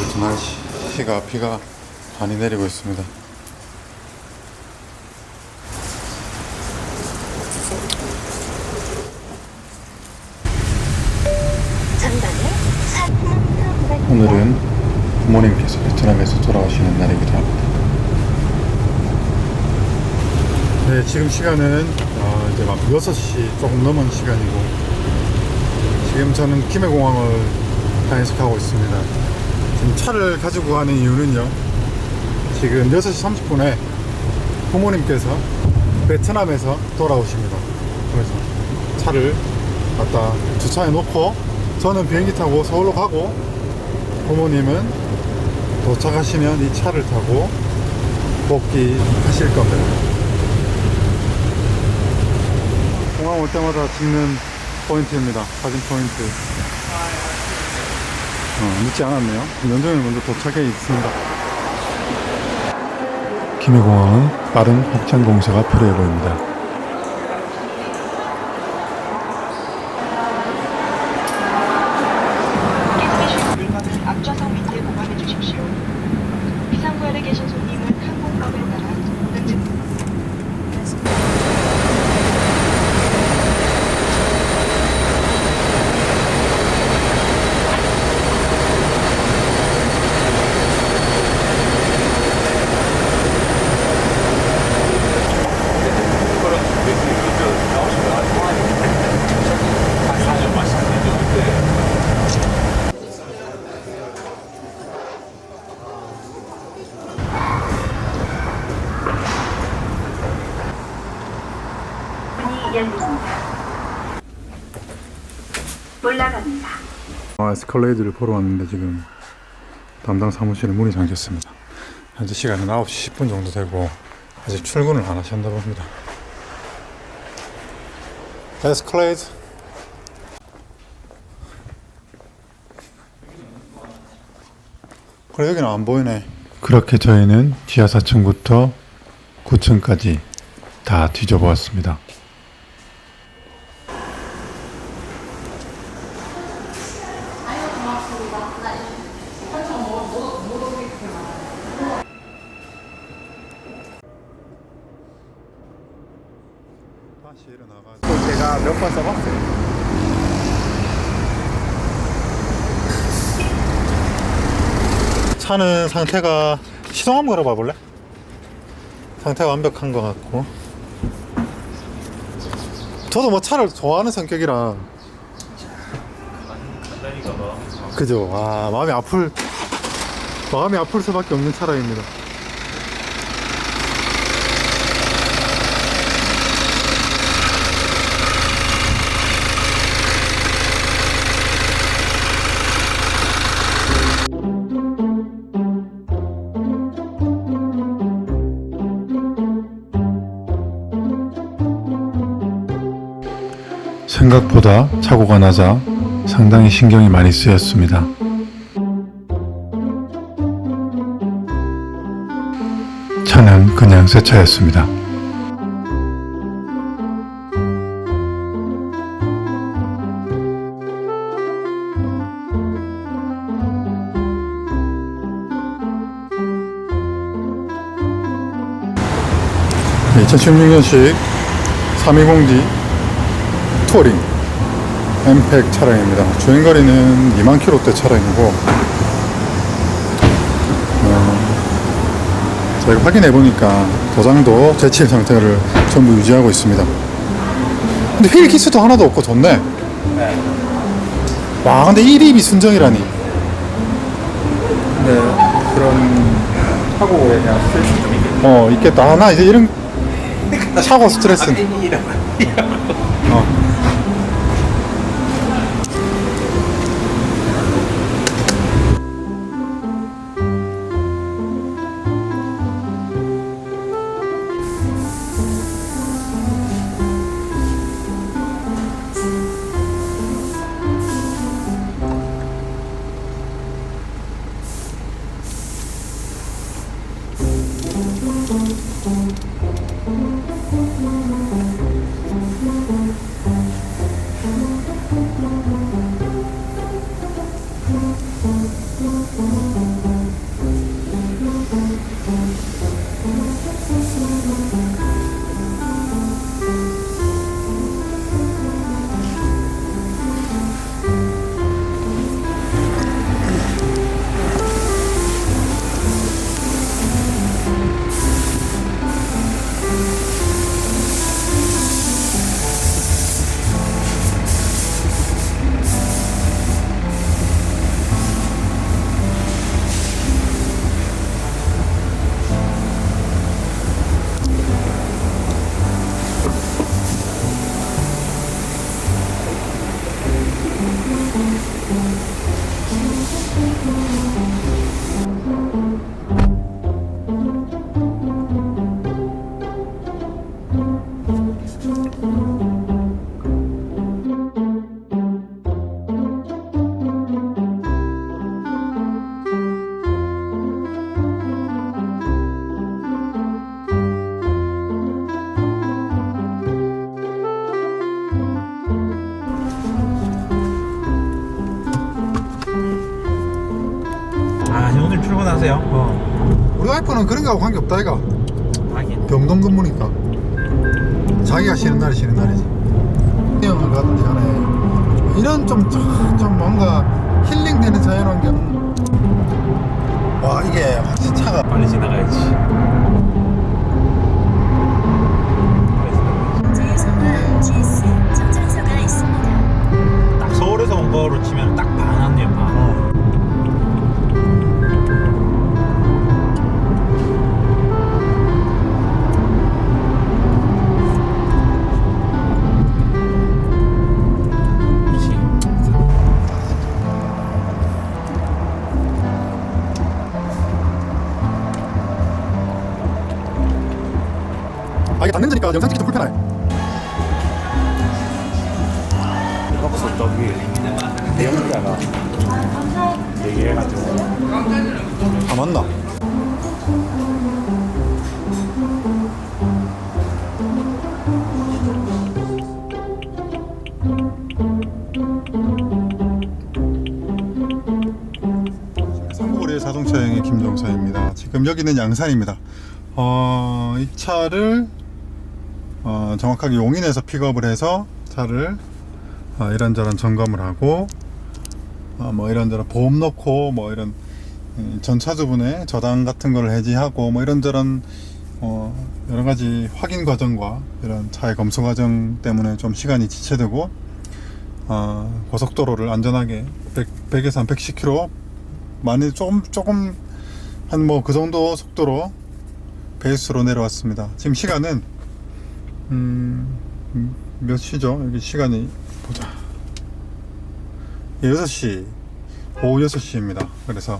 그렇죠. 날씨가 비가 많이 내리고 있습니다. 오늘은 부모님께서 베트남에서 돌아오시는 날이기도 합니다. 네, 지금 시간은 어, 이제 막 6시 조금 넘은 시간이고 지금 저는 김해공항을 단식하고 있습니다. 지금 차를 가지고 가는 이유는요. 지금 6시 30분에 부모님께서 베트남에서 돌아오십니다. 그래서 차를 갖다 주차해 놓고 저는 비행기 타고 서울로 가고 부모님은 도착하시면 이 차를 타고 복귀하실 겁니다. 공항 올 때마다 찍는 포인트입니다. 사진 포인트. 어, 늦지 않았네요. 면정이 먼저 도착해 있습니다. 김해공항은 빠른 확장 공사가 필요해 보입니다. 물건은 앞좌석 밑에 보관해 주십시오. 비상구역에 계신 손님은 항공법에 따라 등등 문이 열립니다. 올라갑니다. 아, 에스컬레이드를 보러 왔는데 지금 담당 사무실에 문이 잠겼습니다. 현재 시간은 9시 10분 정도 되고 아직 출근을 안 하셨나 봅니다. 에스컬레이드 그래 여기는 안 보이네. 그렇게 저희는 지하 4층부터 9층까지 다 뒤져보았습니다. 다시 일어나가지고 제가 몇 번 써봤어요. 차는 상태가 시동 한번 걸어봐 볼래? 상태가 완벽한 것 같고. 저도 뭐 차를 좋아하는 성격이라. 그죠? 와 마음이 아플 마음이 아플 수밖에 없는 차량입니다 생각보다 사고가 나자 상당히 신경이 많이 쓰였습니다. 차는 그냥 새 차였습니다. 네, 2016년식 320D 투어링 엠팩 차량입니다. 주행거리는 2만 킬로대 차량이고 어, 저희가 확인해 보니까 도장도 제칠 상태를 전부 유지하고 있습니다. 근데 휠 키스도 하나도 없고 좋네. 와 근데 1입이 순정이라니. 네, 그런 사고에 대한 스트레스 좀 있겠네요. 어 있겠다. 나 이제 이런 사고 스트레스. 이라고. 어. 우리 와이프는 그런 거하고 관계없다 이가 하긴 병동 근무니까. 자기가 쉬는 날이 쉬는 날이지. 형을 가든지 간에 이런 좀, 좀, 좀 뭔가 힐링되는 자연환경. 와 이게 확실히 차가. 빨리 지나가야지. 딱 서울에서 온 거로 치면 딱 반환이에 데니까 영상 찍기 좀 불편해 럭스 떡이 내용자가 얘기해가지고 아 맞나? 자동차 여행의 김종서입니다. 지금 여기는 양산입니다. 어, 이 차를 어, 정확하게 용인에서 픽업을 해서 차를 어, 이런저런 점검을 하고 어, 뭐 이런저런 보험 넣고 뭐 이런 음, 전차주분의 저당 같은 걸 해지하고 뭐 이런저런 어 여러 가지 확인 과정과 이런 차의 검수 과정 때문에 좀 시간이 지체되고 어 고속도로를 안전하게 100, 100에서 한 110km 많이 조금 조금 한 뭐 그 정도 속도로 베이스로 내려왔습니다. 지금 시간은 음 몇 시죠? 여기 시간이 보자. 6시 오후 6시입니다. 그래서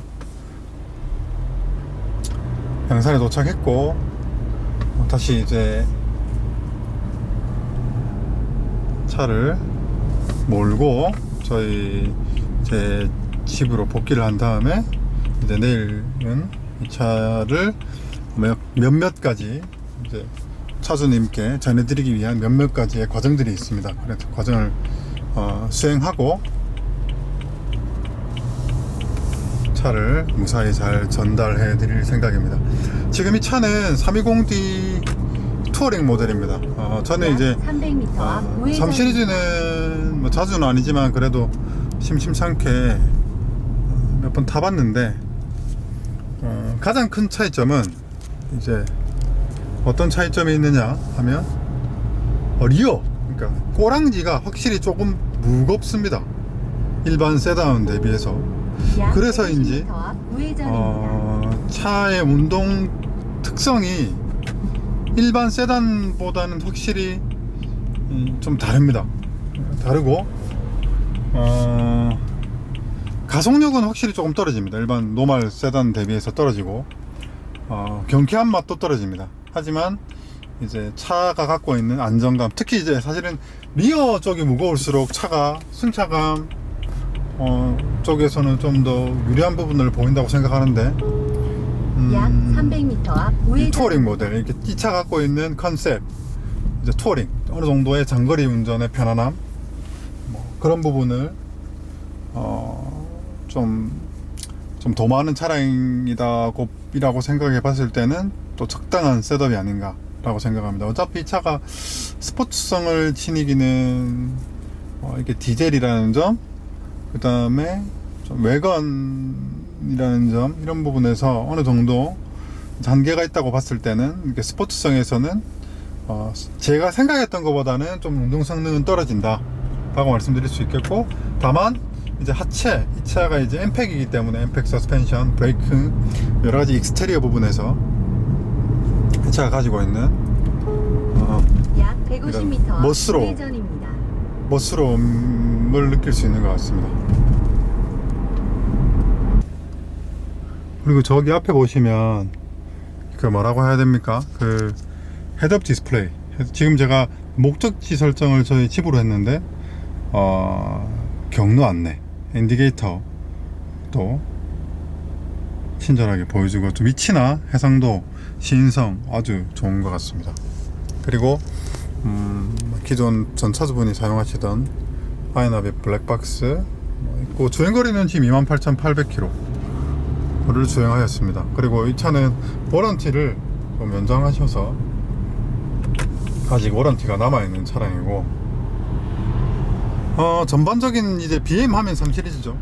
양산에 도착했고 어, 다시 이제 차를 몰고 저희 제 집으로 복귀를 한 다음에 이제 내일은 이 차를 몇, 몇몇 가지 이제 차주님께 전해드리기 위한 몇몇 가지의 과정들이 있습니다. 그래서 과정을 어, 수행하고 차를 무사히 잘 전달해 드릴 생각입니다. 지금 이 차는 320D 투어링 모델입니다. 어, 저는 이제 300m 어, 앞3 우회전 시리즈는 뭐 자주는 아니지만 그래도 심심찮게 몇 번 타봤는데 어, 가장 큰 차이점은 이제 어떤 차이점이 있느냐 하면 어, 리어 그러니까 꼬랑지가 확실히 조금 무겁습니다. 일반 세단 대비해서 약 그래서인지, 120m 앞 우회전입니다. 어, 차의 운동 특성이 일반 세단보다는 확실히 음, 좀 다릅니다. 다르고 어, 가속력은 확실히 조금 떨어집니다. 일반 노말 세단 대비해서 떨어지고 어, 경쾌한 맛도 떨어집니다. 하지만 이제 차가 갖고 있는 안정감, 특히 이제 사실은 리어 쪽이 무거울수록 차가 승차감 어, 쪽에서는 좀 더 유리한 부분을 보인다고 생각하는데 음, 약 300m 앞 우회전. 투어링 모델 이렇게 이 차 갖고 있는 컨셉 이제 투어링 어느 정도의 장거리 운전의 편안함 뭐 그런 부분을 어 좀 좀 더 많은 차량이다고 이라고 생각해 봤을 때는 또 적당한 셋업이 아닌가라고 생각합니다. 어차피 이 차가 스포츠성을 지니기는 어, 이게 디젤이라는 점, 그 다음에 좀 외관이라는 점 이런 부분에서 어느 정도 한계가 있다고 봤을 때는 이렇게 스포츠성에서는 어, 제가 생각했던 것보다는 좀 운동 성능은 떨어진다 라고 말씀드릴 수 있겠고 다만 이제 하체 이 차가 이제 엠팩이기 때문에 엠팩 서스펜션 브레이크 여러 가지 익스테리어 부분에서 이 차가 가지고 있는 어, 약 150m 멋스러움, 멋스러움을 느낄 수 있는 것 같습니다. 그리고 저기 앞에 보시면 그 뭐라고 해야 됩니까? 그 헤드업 디스플레이. 지금 제가 목적지 설정을 저희 집으로 했는데 어, 경로 안내, 인디게이터 또 친절하게 보여주고 또 위치나 해상도 시인성 아주 좋은 것 같습니다. 그리고 음, 기존 전차주분이 사용하시던 파이나비 블랙박스 뭐 있고 주행거리는 지금 28,800km를 주행하였습니다. 그리고 이 차는 워런티를 좀 연장하셔서 아직 워런티가 남아있는 차량이고 어, 전반적인 이제 BM 하면 3 시리즈죠.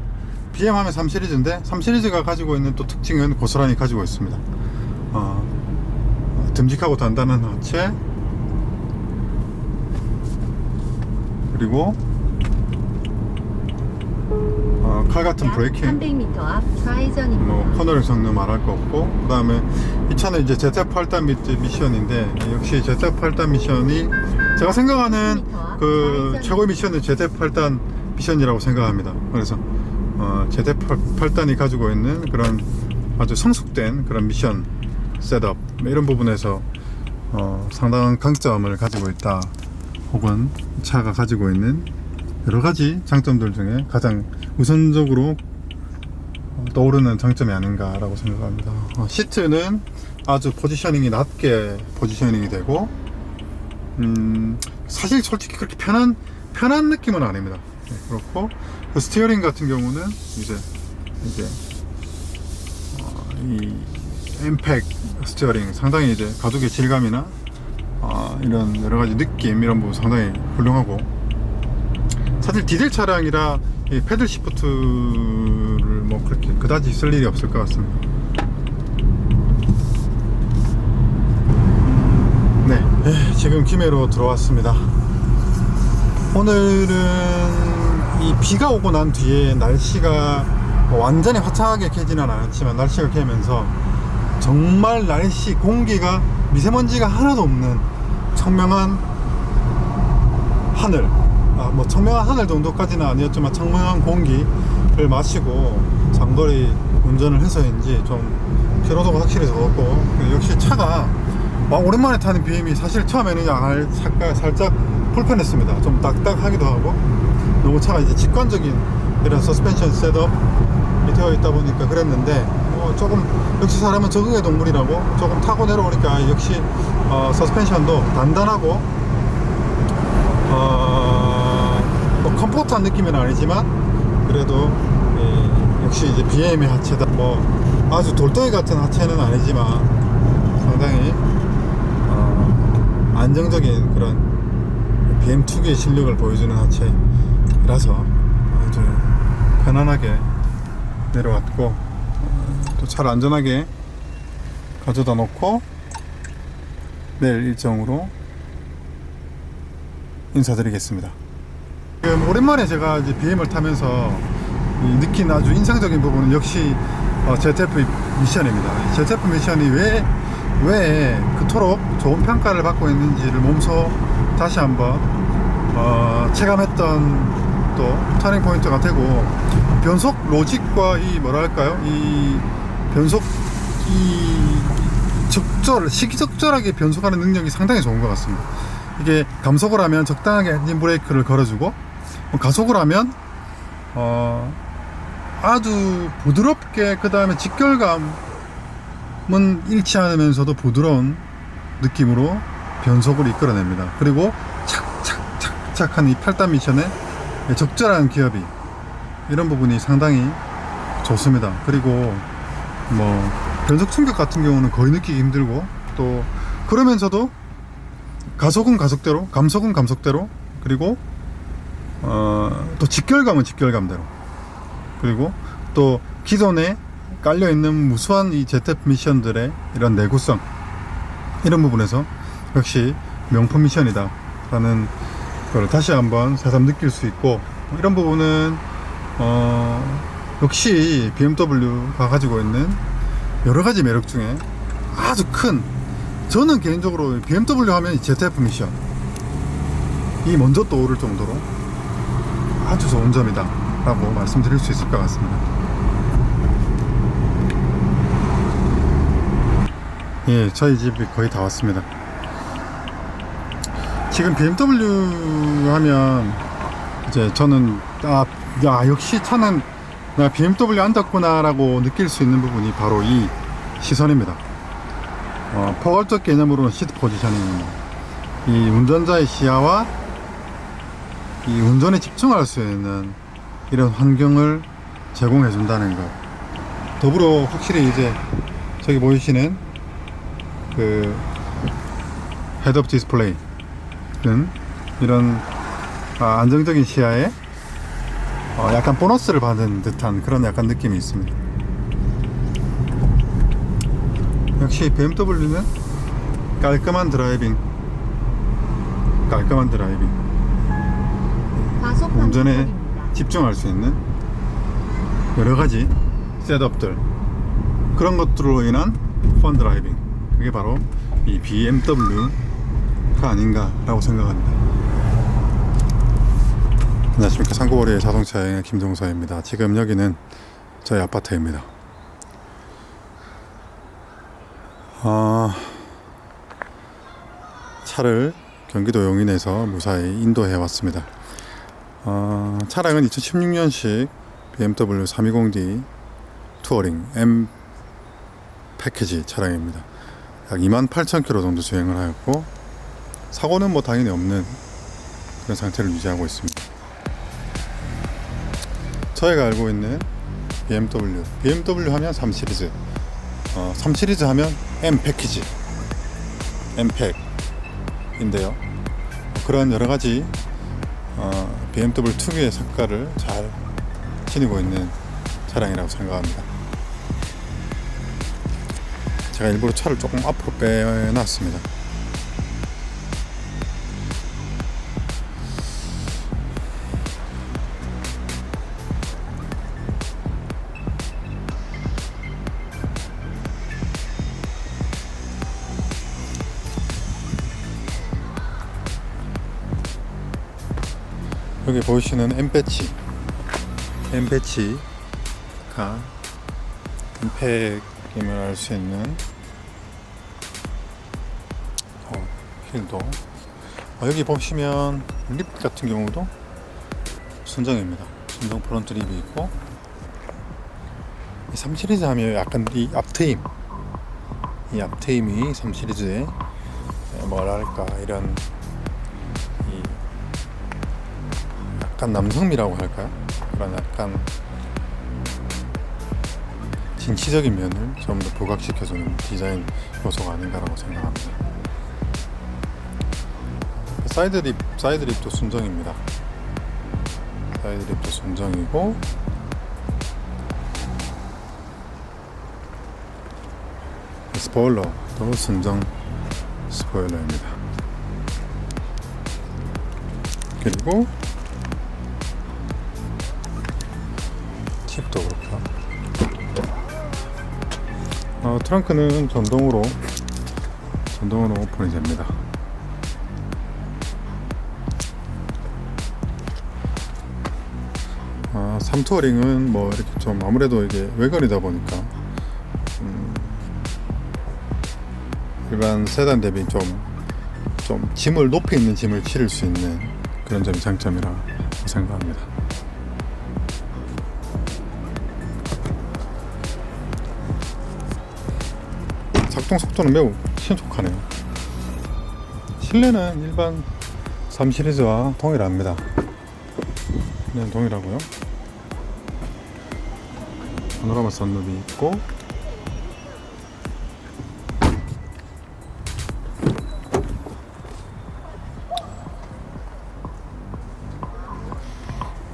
BM 하면 3 시리즈인데 3 시리즈가 가지고 있는 또 특징은 고스란히 가지고 있습니다. 어, 듬직하고 단단한 하체. 그리고 어, 칼 같은 브레이킹. 300m 앞 좌회전입니다. 뭐 코너링 성능 말할 거 없고. 그 다음에 이 차는 이제 ZF8단 미- 미션인데 역시 ZF8단 미션이 제가 생각하는 그 최고의 미션은 ZF8단 미션이라고 생각합니다. 그래서 어, ZF8단이 가지고 있는 그런 아주 성숙된 그런 미션 셋업 뭐 이런 부분에서 어, 상당한 강점을 가지고 있다 혹은 이 차가 가지고 있는 여러 가지 장점들 중에 가장 우선적으로 떠오르는 장점이 아닌가라고 생각합니다. 어, 시트는 아주 포지셔닝이 낮게 포지셔닝이 되고, 음, 사실 솔직히 그렇게 편한, 편한 느낌은 아닙니다. 네, 그렇고, 그 스티어링 같은 경우는 이제, 이제, 어, 이 엠팩 스티어링 상당히 이제 가죽의 질감이나, 어, 이런 여러 가지 느낌, 이런 부분 상당히 훌륭하고, 사실 디젤 차량이라 이 패들 시프트를 뭐 그렇게 그다지 쓸 일이 없을 것 같습니다. 네, 에, 지금 김해로 들어왔습니다. 오늘은 이 비가 오고 난 뒤에 날씨가 뭐 완전히 화창하게 개지는 않았지만 날씨가 개면서 정말 날씨 공기가 미세먼지가 하나도 없는 청명한 하늘. 아, 뭐 청명한 하늘 정도까지는 아니었지만 청명한 공기를 마시고 장거리 운전을 해서인지 좀 피로도가 확실히 적었고. 역시 차가 와, 오랜만에 타는 BM이 사실 처음에는 약- 살짝, 살짝 불편했습니다. 좀 딱딱하기도 하고. 너무 차가 이제 직관적인 이런 서스펜션 셋업이 되어 있다 보니까 그랬는데 뭐 조금 역시 사람은 적응의 동물이라고 조금 타고 내려오니까 역시 어, 서스펜션도 단단하고 어, 뭐 컴포트한 느낌은 아니지만 그래도 예, 역시 이제 BM의 하체다. 뭐 아주 돌덩이 같은 하체는 아니지만 상당히 어, 안정적인 그런 BM 특유의 실력을 보여주는 하체라서 아주 편안하게 내려왔고 어, 또 차를 안전하게 가져다 놓고 내일 일정으로 인사드리겠습니다. 지금 오랜만에 제가 이제 BM을 타면서 이 느낀 아주 인상적인 부분은 역시 어, ZF 미션입니다. ZF 미션이 왜, 왜 그토록 좋은 평가를 받고 있는지를 몸소 다시 한번 어, 체감했던 또 터닝 포인트가 되고 변속 로직과 이 뭐랄까요 이 변속 이 적절 시기적절하게 변속하는 능력이 상당히 좋은 것 같습니다. 이게 감속을 하면 적당하게 엔진 브레이크를 걸어주고 뭐 가속을 하면 어 아주 부드럽게 그 다음에 직결감은 않으면서도 부드러운 느낌으로 변속을 이끌어냅니다. 그리고 착착착착한 이 8단 미션의 적절한 기압이 이런 부분이 상당히 좋습니다. 그리고 뭐 변속 충격 같은 경우는 거의 느끼기 힘들고 또 그러면서도 가속은 가속대로, 감속은 감속대로, 그리고 어, 또 직결감은 직결감대로, 그리고 또 기존에 깔려 있는 무수한 이 ZF 미션들의 이런 내구성 이런 부분에서 역시 명품 미션이다 라는 걸 다시 한번 새삼 느낄 수 있고 이런 부분은 어, 역시 BMW가 가지고 있는 여러 가지 매력 중에 아주 큰 저는 개인적으로 BMW 하면 이 ZF 미션 이 먼저 떠오를 정도로 아주 좋은 점이다 라고 말씀드릴 수 있을 것 같습니다 예, 저희 집이 거의 다 왔습니다. 지금 BMW 하면 이제 저는 아, 야 역시 차는 내가 BMW 앉았구나라고 느낄 수 있는 부분이 바로 이 시선입니다. 어, 포괄적 개념으로는 시트 포지셔닝, 이 운전자의 시야와 이 운전에 집중할 수 있는 이런 환경을 제공해 준다는 것. 더불어 확실히 이제 저기 보이시는 그 헤드업 디스플레이는 이런 아, 안정적인 시야에 어, 약간 보너스를 받은 듯한 그런 약간 느낌이 있습니다. 역시 BMW는 깔끔한 드라이빙, 깔끔한 드라이빙, 운전에. 집중할 수 있는 여러 가지 셋업들 그런 것들로 인한 펀 드라이빙 그게 바로 이 BMW가 아닌가라고 생각합니다. 안녕하십니까 상고거리의 자동차 여행 김종서입니다. 지금 여기는 저희 아파트입니다. 아, 차를 경기도 용인에서 무사히 인도해 왔습니다. 어, 차량은 2016년식 BMW 320D 투어링 M 패키지 차량입니다. 약 28,000km 정도 주행을 하였고 사고는 뭐 당연히 없는 그런 상태를 유지하고 있습니다. 저희가 알고 있는 BMW, BMW 하면 3 시리즈, 어, 3 시리즈 하면 M 패키지, M 팩인데요. 그런 여러 가지 어, BMW 특유의 색깔을 잘 지니고 있는 차량이라고 생각합니다. 제가 일부러 차를 조금 앞으로 빼놨습니다. 여기 보이시는 M 배치, M 배치가 임팩임을 알 수 있는 어, 힐도. 어, 여기 보시면 립 같은 경우도 순정입니다. 순정 프론트 립이 있고 이3 시리즈 하면 약간 이 앞트임, 이 앞트임이 3 시리즈의 뭐랄까 이런 약간 남성미라고 할까요? 그런 약간 진취적인 면을 좀 더 부각시켜주는 디자인 요소가 아닌가라고 생각합니다. 사이드립, 사이드립도 순정입니다. 사이드립도 순정이고 스포일러도 순정 스포일러입니다. 그리고 칩도 그렇고 어, 트렁크는 전동으로 전동으로 오픈이 됩니다. 아, 3투어링은 뭐 이렇게 좀 아무래도 이게 외관이다 보니까 음, 일반 세단 대비 좀, 좀 짐을 높이 있는 짐을 실을 수 있는 그런 점이 장점이라 생각합니다. 작동 속도는 매우 신속하네요. 실내는 일반 3 시리즈와 동일합니다. 네, 동일하고요. 파노라마 선루비 있고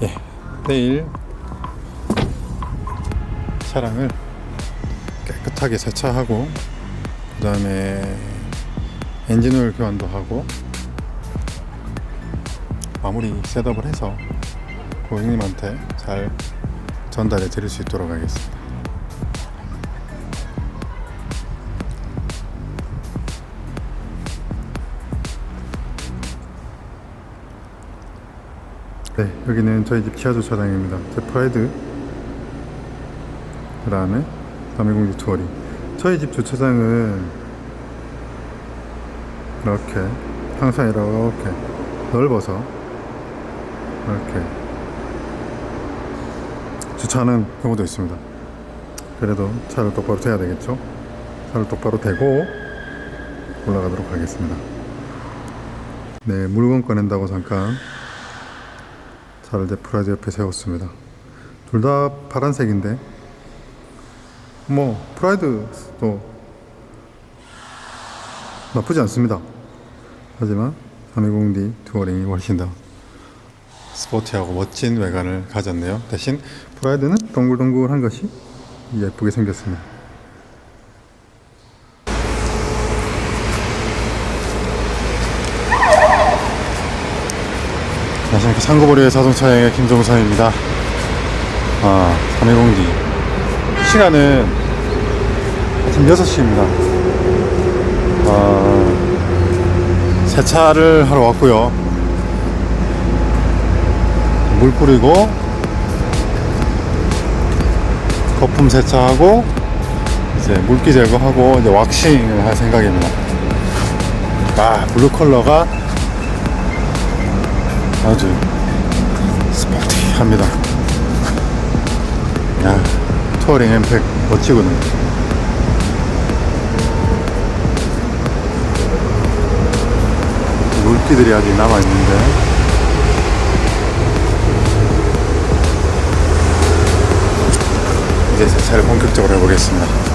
예, 내일 차량을 깨끗하게 세차하고 그 다음에 엔진오일 교환도 하고 마무리 셋업을 해서 고객님한테 잘 전달해 드릴 수 있도록 하겠습니다. 네, 여기는 저희 집 지하 주차장입니다. 제 프라이드, 그 다음에 남해공지 투어리. 저희 집 주차장은 이렇게 항상 이렇게 넓어서 이렇게 주차하는 경우도 있습니다. 그래도 차를 똑바로 대야 되겠죠? 차를 똑바로 대고 올라가도록 하겠습니다. 네, 물건 꺼낸다고 잠깐 차를 이제 프라이드 옆에 세웠습니다. 둘 다 파란색인데 뭐 프라이드도 나쁘지 않습니다. 하지만 320D 투어링이 훨씬 더 스포티하고 멋진 외관을 가졌네요. 대신 프라이드는 동글동글한 것이 예쁘게 생겼습니다. 안녕하십니까 상고보리의 자동차 여행의 김종선입니다. 아, 320D. 시간은 아침 6시입니다. 아, 세차를 하러 왔고요. 물 뿌리고 거품 세차하고 이제 물기 제거하고 이제 왁싱을 할 생각입니다. 아 블루 컬러가 아주 스포티합니다. 야 투어링 엠팩 멋지거든요. 물기들이 아직 남아 있는데. 이제 세차를 본격적으로 해보겠습니다.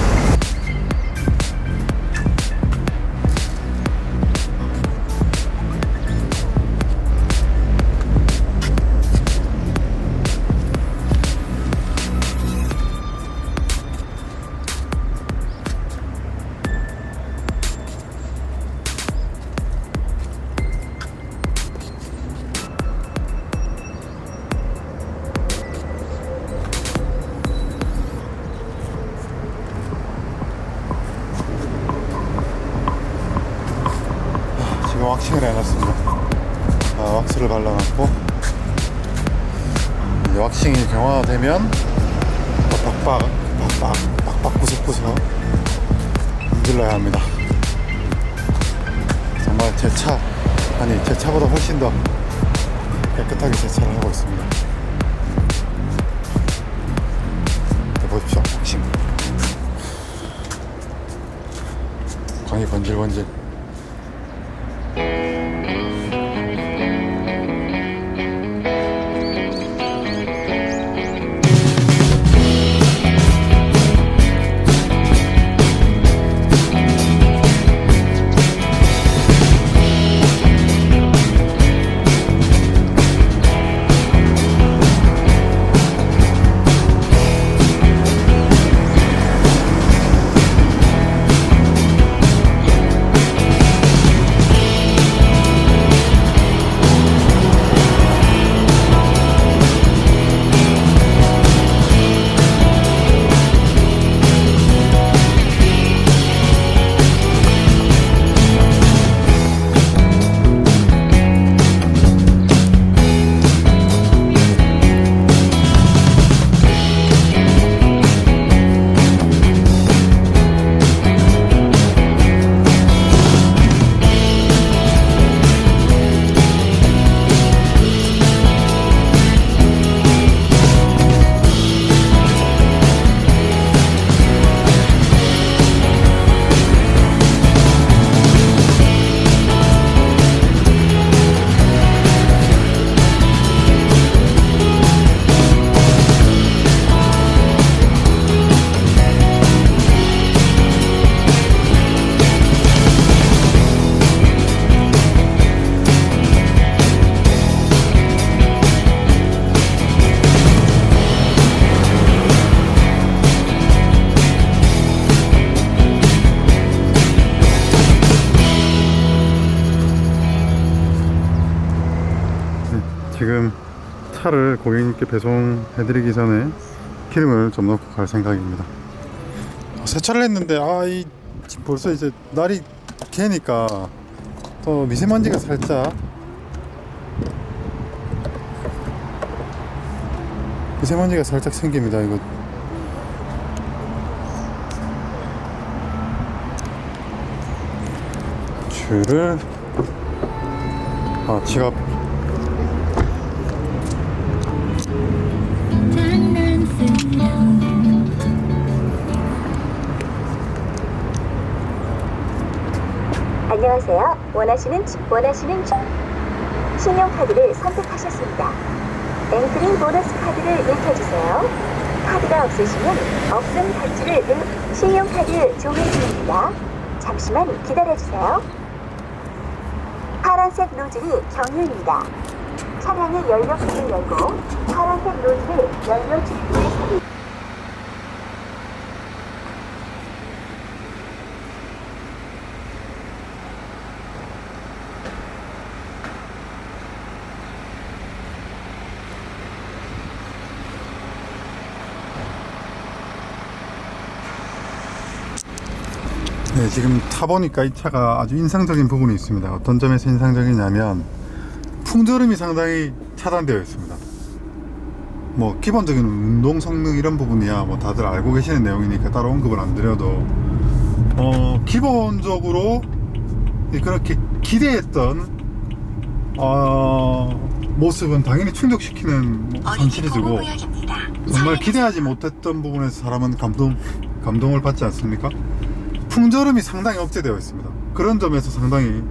광이 번질번질 지금 차를 고객님께 배송해드리기 전에 기름을 좀 넣고 갈 생각입니다. 어, 세차를 했는데 아이 벌써 이제 날이 개니까 또 미세먼지가 살짝 미세먼지가 살짝 생깁니다. 이거 촤. 벨트를 아 지갑 안녕하세요. 원하시는 원하시는 신용카드를 선택하셨습니다. 앵크링 보너스 카드를 읽혀주세요. 카드가 없으시면 없음 단지를 늘 신용카드 종이 중입니다. 잠시만 기다려주세요. 파란색 노즐이 경유입니다. 차량의 연료 퀴를 열고 파란색 노즐을 연료 주입구에 네, 지금 타보니까 이 차가 아주 인상적인 부분이 있습니다. 어떤 점에서 인상적이냐면 풍절음이 상당히 차단되어 있습니다. 뭐 기본적인 운동 성능 이런 부분이야 뭐 다들 알고 계시는 내용이니까 따로 언급을 안 드려도 어 기본적으로 그렇게 기대했던 어 모습은 당연히 충족시키는 시리즈고 정말 기대하지 못했던 부분에서 사람은 감동 감동을 받지 않습니까? 풍절음이 상당히 억제되어 있습니다. 그런 점에서 상당히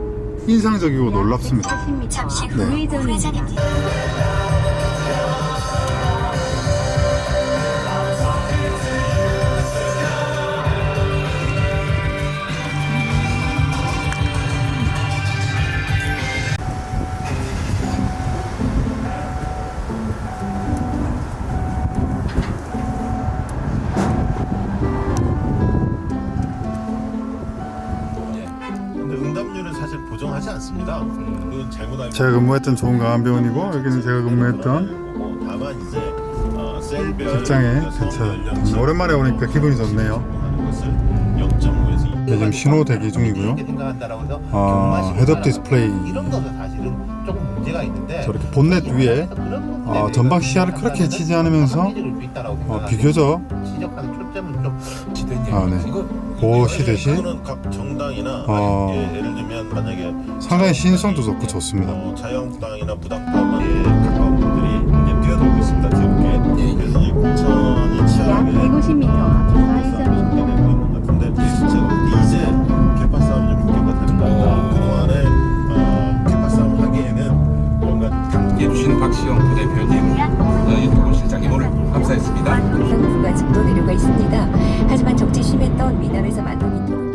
인상적이고 놀랍습니다. 잠시 후 네. 우회전입니다. 제가 근무했던 좋은 강한병원이고 여기는 제가 근무했던 다만 이제 직장에 대처 음, 오랜만에 오니까 기분이 좋네요. 하는 것을 0.5에서 네, 지금 신호 대기 중이고요. 아, 헤드업 디스플레이 저렇게 본넷 위에 아, 전방 시야를 그렇게 치지 않으면서 어, 비교적 아, 네. 보시 듯이 각 정당이나 어, 예를 들면 만약에 상당히 신성도 높고 좋습니다. 뭐 어, 자영당이나 무당파만 예, 가까운 분들이 이제 뛰어들고 있습니다. 지금 예, 그래서 이 공천이 치열하게 150m 앞에서 좌회전 박시영 부대표님, 어, 유튜브 실장님 오늘 감사했습니다. 한국과 집도 내려가 있습니다. 하지만 정치 심했던 미남에서 만든 인터뷰.